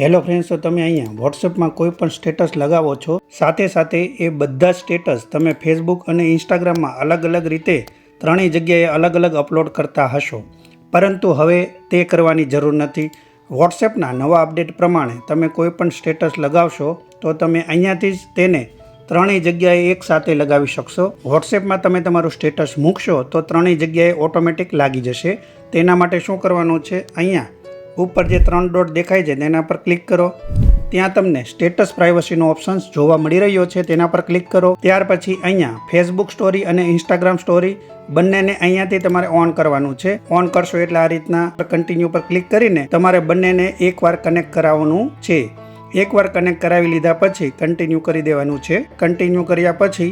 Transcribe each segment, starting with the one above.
Hello friends તો તમે અહીંયા વોટ્સએપમાં કોઈ પણ સ્ટેટસ લગાવો છો, સાથે સાથે એ બધા સ્ટેટસ તમે ફેસબુક અને ઇન્સ્ટાગ્રામમાં અલગ અલગ રીતે ત્રણેય જગ્યાએ અલગ અલગ અપલોડ કરતા હશો. પરંતુ હવે તે કરવાની જરૂર નથી. વોટ્સએપના નવા અપડેટ પ્રમાણે તમે કોઈ પણ સ્ટેટસ લગાવશો, તો તમે અહીંયાથી જ તેને ત્રણેય જગ્યાએ એક સાથે લગાવી શકશો. વોટ્સએપમાં તમે તમારું સ્ટેટસ મૂકશો, તો ત્રણેય જગ્યાએ ઓટોમેટિક લાગી જશે. તેના માટે શું કરવાનું છે? અહીંયા ઉપર જે ત્રણ ડોટ દેખાય છે તેના પર ક્લિક કરો. ત્યાં તમને સ્ટેટસ પ્રાઇવસીનો ઓપ્શન્સ જોવા મળી રહ્યો છે તેના પર ક્લિક કરો. ત્યાર પછી અહીંયા ફેસબુક સ્ટોરી અને ઇન્સ્ટાગ્રામ સ્ટોરી બંનેને અહીંયાથી તમારે ઓન કરવાનું છે. ઓન કરશો એટલે આ રીતના કન્ટિન્યુ પર ક્લિક કરીને તમારે બંનેને એકવાર કનેક્ટ કરાવવાનું છે. એકવાર કનેક્ટ કરાવી લીધા પછી કન્ટિન્યુ કરી દેવાનું છે. કન્ટિન્યુ કર્યા પછી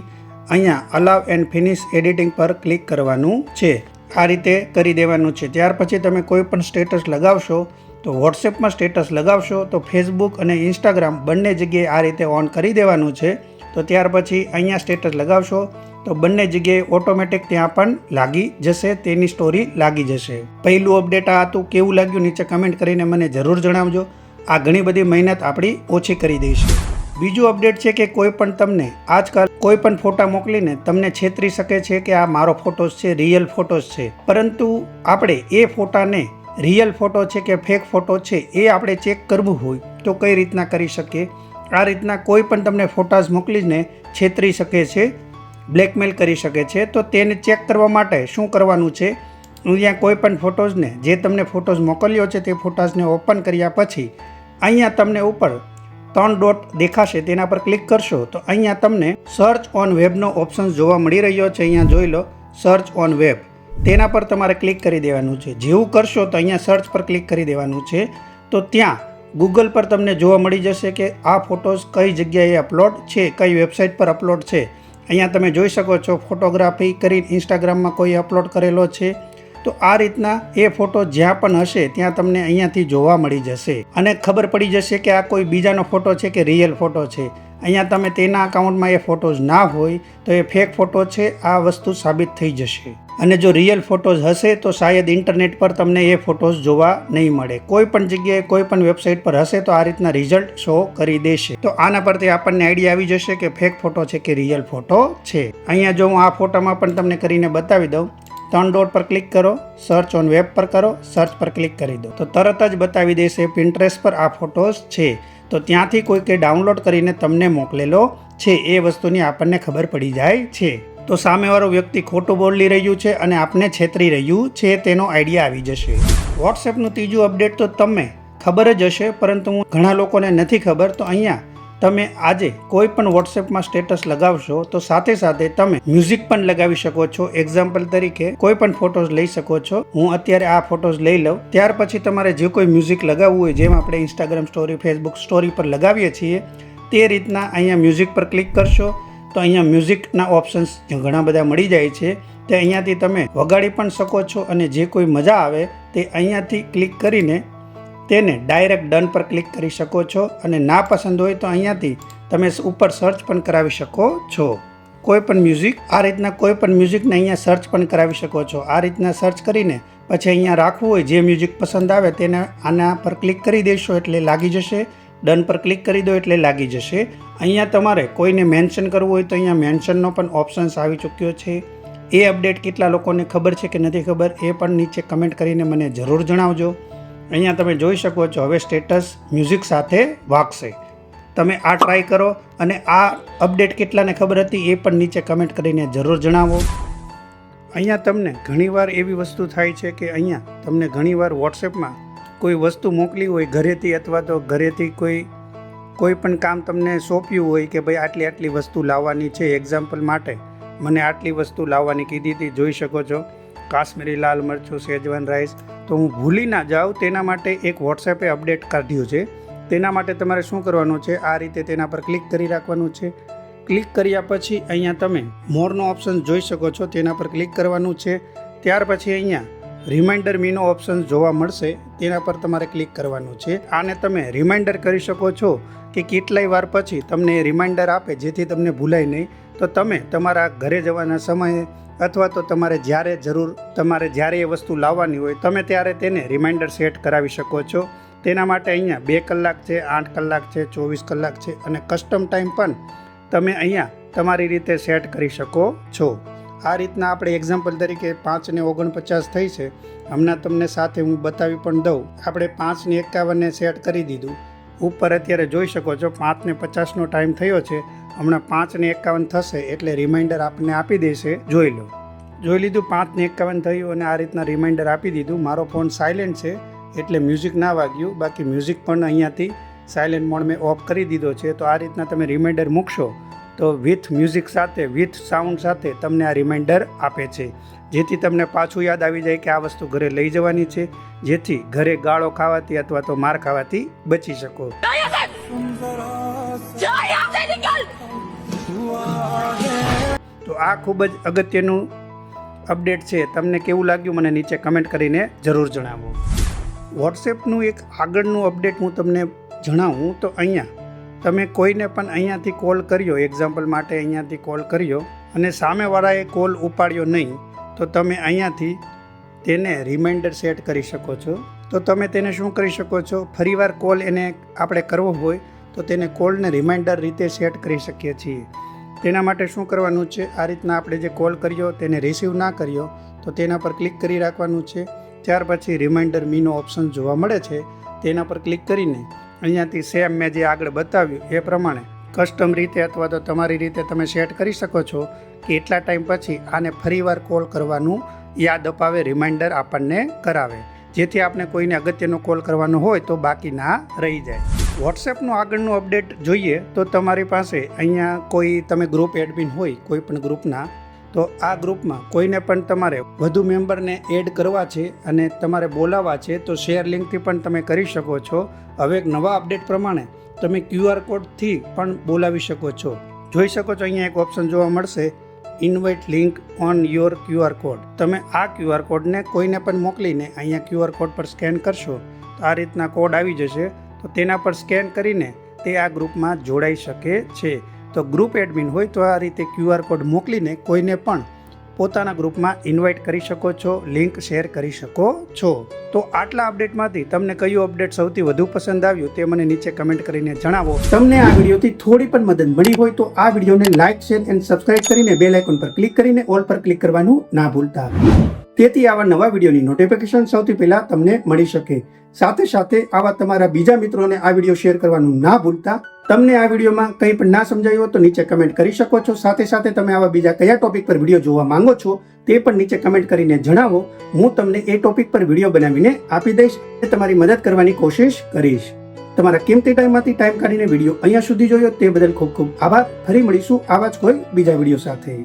અહીંયા અલાવ એન્ડ ફિનિશ એડિટિંગ પર ક્લિક કરવાનું છે. આ રીતે કરી દેવાનું છે. ત્યાર પછી તમે કોઈ પણ સ્ટેટસ લગાવશો, તો વોટ્સએપમાં સ્ટેટસ લગાવશો, તો ફેસબુક અને ઇન્સ્ટાગ્રામ બંને જગ્યાએ આ રીતે ઓન કરી દેવાનું છે. તો ત્યાર પછી અહીંયા સ્ટેટસ લગાવશો, તો બંને જગ્યાએ ઓટોમેટિક ત્યાં પણ લાગી જશે, તેની સ્ટોરી લાગી જશે. પહેલું અપડેટ આ હતું, કેવું લાગ્યું, નીચે કમેન્ટ કરીને મને જરૂર જણાવજો. આ ઘણી બધી મહેનત આપણી ઓછી કરી દઈશું. બીજું અપડેટ છે કે કોઈ પણ તમને આજકાલ કોઈ પણ ફોટા મોકલીને તમને છેતરી શકે છે કે આ મારો ફોટોસ છે, રિયલ ફોટોસ છે. પરંતુ આપણે એ ફોટાને રિયલ ફોટો છે કે ફેક ફોટો છે એ આપણે ચેક કરવું હોય તો કઈ રીતના કરી શકીએ? આ રીતના કોઈ પણ તમને ફોટાઝ મોકલીને છેતરી શકે છે, બ્લેકમેલ કરી શકે છે, તો તેને ચેક કરવા માટે શું કરવાનું છે? અહીંયા કોઈ પણ ફોટોઝને જે તમને ફોટોઝ મોકલ્યો છે તે ફોટાઝને ઓપન કર્યા પછી અહીંયા તમને ઉપર ત્રણ ડોટ દેખાશે તેના પર ક્લિક કરશો તો અહીંયા તમને સર્ચ ઓન વેબનો ઓપ્શન જોવા મળી રહ્યો છે. અહીંયા જોઈ લો, સર્ચ ઓન વેબ. તેના પર તમારે ક્લિક કરી દેવાનું છે. જેવું કરશો તો અહીંયા સર્ચ પર ક્લિક કરી દેવાનું છે. તો ત્યાં ગૂગલ પર તમને જોવા મળી જશે કે આ ફોટોઝ કઈ જગ્યાએ અપલોડ છે, કઈ વેબસાઇટ પર અપલોડ છે. અહીંયા તમે જોઈ શકો છો, ફોટોગ્રાફી કરી ઇન્સ્ટાગ્રામમાં કોઈ અપલોડ કરેલો છે. તો આ રીતના એ ફોટો જ્યાં પણ હશે ત્યાં તમને અહીંયાથી જોવા મળી જશે. અને ખબર પડી જશે કે આ કોઈ બીજાનો ફોટો છે કે રિયલ ફોટો છે. અહીંયા તમે તેના અકાઉન્ટમાં એ ફોટોઝ ના હોય તો એ ફેક ફોટો છે, આ વસ્તુ સાબિત થઈ જશે. અને જો રિયલ ફોટોઝ હશે તો શાયદ ઇન્ટરનેટ પર તમને એ ફોટોઝ જોવા નહીં મળે. કોઈ પણ જગ્યાએ કોઈ પણ વેબસાઇટ પર હશે તો આ રીતના રિઝલ્ટ શો કરી દેશે. તો આના પરથી આપણને આઈડિયા આવી જશે કે ફેક ફોટો છે કે રિયલ ફોટો છે. અહીંયા જો હું આ ફોટામાં પણ તમને કરીને બતાવી દઉં ત્રણ ડોટ પર ક્લિક કરો સર્ચ ઓન વેબ પર કરો સર્ચ પર ક્લિક કરી દો. તો તરત જ બતાવી દેશે પિન્ટરેસ્ટ પર આ ફોટોસ છે. તો ત્યાંથી કોઈકે ડાઉનલોડ કરીને તમને મોકલેલો છે. એ વસ્તુની આપણને ખબર પડી જાય છે. તો સામેવાળો વ્યક્તિ ખોટું બોલી રહ્યું છે અને આપને છેતરી રહ્યું છે, તેનો આઈડિયા આવી જશે. વોટ્સએપનું ત્રીજું અપડેટ તો તમે. ખબર જ હશે, પરંતુ હું ઘણા લોકોને નથી ખબર, તો અહીંયા તમે આજે કોઈ પણ વોટ્સએપમાં સ્ટેટસ લગાવશો, તો સાથે સાથે તમે મ્યુઝિક પણ લગાવી શકો છો. એક્ઝામ્પલ તરીકે, કોઈ પણ ફોટોઝ લઈ શકો છો. હું અત્યારે આ ફોટોઝ લઈ લઉં. ત્યાર પછી તમારે જે કોઈ મ્યુઝિક લગાવવું હોય, જેમ આપણે ઇન્સ્ટાગ્રામ સ્ટોરી ફેસબુક સ્ટોરી પર લગાવીએ છીએ, તે રીતના અહીંયા મ્યુઝિક પર ક્લિક કરશો, તો અહીંયા મ્યુઝિકના ઓપ્શન્સ ઘણા બધા મળી જાય છે. તે અહીંયાથી તમે વગાડી પણ શકો છો અને જે કોઈ મજા આવે, તે અહીંયાથી ક્લિક કરીને તેને ડાયરેક્ટ ડન પર ક્લિક કરી શકો છો અને ના પસંદ હોય તો અહીંયાથી તમે ઉપર સર્ચ પણ કરાવી શકો છો. કોઈ પણ મ્યુઝિક, આ રીતના કોઈ પણ મ્યુઝિકને અહીંયા સર્ચ પણ કરાવી શકો છો. આ રીતના સર્ચ કરીને પછી અહીંયા રાખવું હોય જે મ્યુઝિક પસંદ આવે તેને આના પર ક્લિક કરી દેશો એટલે લાગી જશે. ડન પર ક્લિક કરી દો એટલે લાગી જશે. અહીંયા તમારે કોઈને મેન્શન કરવું હોય તો અહીંયા મેન્શનનો પણ ઓપ્શન્સ આવી ચૂક્યો છે. એ અપડેટ કેટલા લોકોને ખબર છે કે નથી ખબર એ પણ નીચે કમેન્ટ કરીને મને જરૂર જણાવજો. અહીંયા તમે જોઈ શકો છો, હવે સ્ટેટસ મ્યુઝિક સાથે વાગશે. તમે આ ટ્રાય કરો અને આ અપડેટ કેટલાને ખબર હતી એ પણ નીચે કમેન્ટ કરીને જરૂર જણાવો. અહીંયા તમને ઘણીવાર એવી વસ્તુ થાય છે કે અહીંયા તમને ઘણીવાર વોટ્સએપમાં કોઈ વસ્તુ મોકલી હોય ઘરેથી અથવા તો ઘરેથી કોઈ કોઈ પણ કામ તમને સોંપ્યું હોય કે ભાઈ આટલી આટલી વસ્તુ લાવવાની છે એક્ઝામ્પલ માટે, મને આટલી વસ્તુ લાવવાની કીધી હતી, જોઈ શકો છો. કાશ્મીરી લાલ મરચું, શેજવાન રાઈસ તો હું ભૂલી ના જાઉં, તેના માટે એક વોટ્સએપે અપડેટ કાઢ્યું છે. તેના માટે તમારે શું કરવાનું છે? આ રીતે તેના પર ક્લિક કરી રાખવાનું છે. ક્લિક કર્યા પછી અહીંયા તમે મોરનો ઓપ્શન જોઈ શકો છો, તેના પર ક્લિક કરવાનું છે. ત્યાર પછી અહીંયા રિમાઇન્ડર મીનો ઓપ્શન જોવા મળશે, તેના પર તમારે ક્લિક કરવાનું છે. આને તમે રિમાઇન્ડર કરી શકો છો કે કેટલાય વાર પછી તમને રિમાઇન્ડર આપે, જેથી તમને ભૂલાય નહીં. તો તમે તમારા ઘરે જવાના સમયે અથવા તો તમારે જ્યારે જરૂર, તમારે જ્યારે એ વસ્તુ લાવવાની હોય, તમે ત્યારે તેને રિમાઇન્ડર સેટ કરાવી શકો છો. તેના માટે અહીંયા બે કલાક છે, આઠ કલાક છે, ચોવીસ કલાક છે અને કસ્ટમ ટાઈમ પણ તમે અહીંયા તમારી રીતે સેટ કરી શકો છો. આ રીતના આપણે એક્ઝામ્પલ તરીકે પાંચને ઓગણપચાસ થઈ છે. હમણાં તમને સાથે હું બતાવી પણ દઉં. આપણે પાંચને એકાવનને સેટ કરી દીધું. ઉપર અત્યારે જોઈ શકો છો પાંચને પચાસનો ટાઈમ થયો છે. હમણાં પાંચને એકાવન થશે એટલે રિમાઇન્ડર આપને આપી દેશે. જોઈ લો. જોઈ લીધું પાંચને એકાવન થયું અને આ રીતના રિમાઇન્ડર આપી દીધું. મારો ફોન સાયલેન્ટ છે એટલે મ્યુઝિક ના વાગ્યું. બાકી મ્યુઝિક પણ અહીંયાથી સાયલેન્ટ મોડ મેં ઓફ કરી દીધો છે. તો આ રીતના તમે રિમાઇન્ડર મૂકશો તો વિથ મ્યુઝિક સાથે વિથ સાઉન્ડ સાથે તમને આ રિમાઇન્ડર આપે છે. જેથી તમને પાછું યાદ આવી જાય કે આ વસ્તુ ઘરે લઈ જવાની છે. જેથી ઘરે ગાળો ખાવાથી અથવા તો માર ખાવાથી બચી શકો. તો આ ખૂબ જ અગત્યનું અપડેટ છે. તમને કેવું લાગ્યું મને નીચે કમેન્ટ કરીને જરૂર જણાવો. વોટ્સએપનું એક આગળનું અપડેટ હું તમને જણાવું તો અહીંયા તમે કોઈને પણ અહીંયાથી કોલ કર્યો એક્ઝામ્પલ માટે અહીંયાથી કોલ કર્યો અને સામેવાળાએ કોલ ઉપાડ્યો નહીં, તો તમે અહીંયાથી તેને રિમાઇન્ડર સેટ કરી શકો છો. તો તમે તેને શું કરી શકો છો? ફરીવાર કોલ એને આપણે કરવો હોય તો તેને કોલને રિમાઇન્ડર રીતે સેટ કરી શકીએ છીએ. તેના માટે શું કરવાનું છે? આ રીતના આપણે જે કોલ કર્યો તેને રિસીવ ના કર્યો, તો તેના પર ક્લિક કરી રાખવાનું છે. ત્યાર પછી રિમાઇન્ડર મીનો ઓપ્શન જોવા મળે છે. તેના પર ક્લિક કરીને અહીંયાથી સેમ મેં જે આગળ બતાવ્યું એ પ્રમાણે કસ્ટમ રીતે અથવા તો તમારી રીતે તમે સેટ કરી શકો છો કે એટલા ટાઈમ પછી આને ફરીવાર કોલ કરવાનું યાદ અપાવે રિમાઇન્ડર આપણને કરાવે. જેથી આપણે કોઈને અગત્યનો કોલ કરવાનો હોય તો બાકી ના રહી જાય. વોટ્સએપનું આગળનું અપડેટ જોઈએ તો તમારી પાસે અહીંયા કોઈ તમે ગ્રુપ એડમિન હોય, કોઈ પણ ગ્રુપના તો આ ગ્રુપમાં કોઈને પણ તમારે વધુ મેમ્બરને એડ કરવા છે અને તમારે બોલાવવા છે તો શેર લિંકથી પણ તમે કરી શકો છો. હવે એક નવા અપડેટ પ્રમાણે તમે ક્યુઆર કોડથી પણ બોલાવી શકો છો. જોઈ શકો છો અહીંયા એક ઓપ્શન જોવા મળશે invite link on your QR code તમે આ ક્યુઆર કોડને કોઈને પણ મોકલીને અહીંયા ક્યુઆર કોડ પર સ્કેન કરશો, તો આ રીતના કોડ આવી જશે. તો તેના પર સ્કેન કરીને તે આ ગ્રુપમાં જોડાઈ શકે છે. તો ગ્રુપ એડમિન હોય તો આ રીતે ક્યુઆર કોડ મોકલીને કોઈને પણ પોતાના ગ્રુપમાં ઇન્વાઇટ કરી શકો છો, લિંક શેર કરી શકો છો. તો આટલા અપડેટમાંથી તમને કયું અપડેટ સૌથી વધુ પસંદ આવ્યું તે મને નીચે કમેન્ટ કરીને જણાવો. તમને આ વિડીયોથી થોડી પણ મદદ મળી હોય તો આ વિડીયોને લાઇક, શેર એન્ડ સબસ્ક્રાઇબ કરીને બેલ આઇકોન પર ક્લિક કરીને ઓલ પર ક્લિક કરવાનું ના ભૂલતા. તેથી આવા નવા વિડીયોની નોટિફિકેશન સૌથી પહેલાં તમને મળી શકે. સાથે સાથે આવા તમારા બીજા મિત્રોને આ વીડિયો શેર કરવાનું ના ભૂલતા. તમને આ વિડીયોમાં કંઈ પણ ના સમજાયું હોય તો નીચે કમેન્ટ કરી શકો છો. સાથે સાથે તમે આવા બીજા કયા ટોપિક પર વીડિયો જોવા માંગો છો તે પણ નીચે કમેન્ટ કરીને જણાવો. હું તમને એ ટોપિક પર વીડિયો બનાવીને આપી દઈશ અને તમારી મદદ કરવાની કોશિશ કરીશ. તમારા કિંમતી ટાઈમમાંથી ટાઈમ કાઢીને વીડિયો અહીંયા સુધી જોયો તે બદલ ખૂબ ખૂબ આભાર. ફરી મળીશું આવા જ કોઈ બીજા વીડિયો સાથે.